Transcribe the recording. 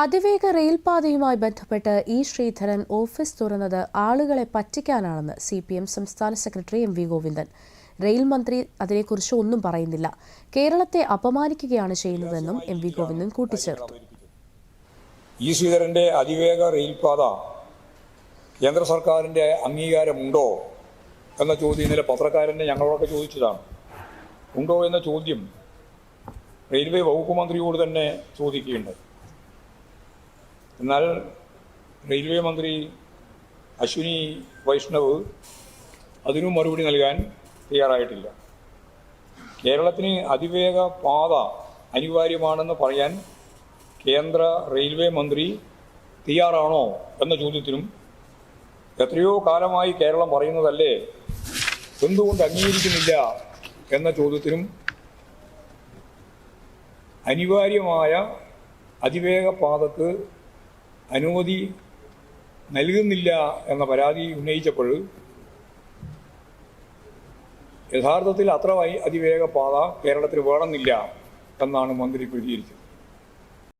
അതിവേഗ റെയിൽപാതയുമായി ബന്ധപ്പെട്ട് E Sreedharan office തുറന്നത് ആളുകളെ പറ്റിക്കാനാണെന്ന് സി പി എം സംസ്ഥാന secretary M V Govindan. Rail മന്ത്രി അതിനെക്കുറിച്ച് ഒന്നും പറയുന്നില്ല. കേരളത്തെ അപമാനിക്കുകയാണ് ചെയ്യുന്നതെന്നും എം വി ഗോവിന്ദൻ കൂട്ടിച്ചേർത്തു. ഇ ശ്രീധരന്റെ അതിവേഗ റെയിൽപാത കേന്ദ്ര സർക്കാരിന്റെ അംഗീകാരമുണ്ടോ എന്ന ചോദ്യം ഇന്നലെ പത്രക്കാരനെ ഞങ്ങളോടൊക്കെ ചോദിച്ചതാണ്. ഉണ്ടോ എന്ന ചോദ്യം റെയിൽവേ വകുപ്പ് മന്ത്രിയോട് തന്നെ ചോദിക്കുകയുണ്ടായി. എന്നാൽ റെയിൽവേ മന്ത്രി അശ്വിനി വൈഷ്ണവ് അതിനു മറുപടി നൽകാൻ തയ്യാറായിട്ടില്ല. കേരളത്തിന് അതിവേഗ പാത അനിവാര്യമാണെന്ന് പറയാൻ കേന്ദ്ര റെയിൽവേ മന്ത്രി തയ്യാറാണോ എന്ന ചോദ്യത്തിനും എത്രയോ കാലമായി കേരളം പറയുന്നതല്ലേ എന്തുകൊണ്ട് അംഗീകരിക്കുന്നില്ല എന്ന ചോദ്യത്തിനും അനിവാര്യമായ അതിവേഗ പാതക്ക് അനുമതി നൽകുന്നില്ല എന്ന പരാതി ഉന്നയിച്ചപ്പോൾ യഥാർത്ഥത്തിൽ അത്ര അതിവേഗ പാത കേരളത്തിൽ വേണമെന്നില്ല എന്നാണ് മന്ത്രി പ്രതികരിച്ചത്.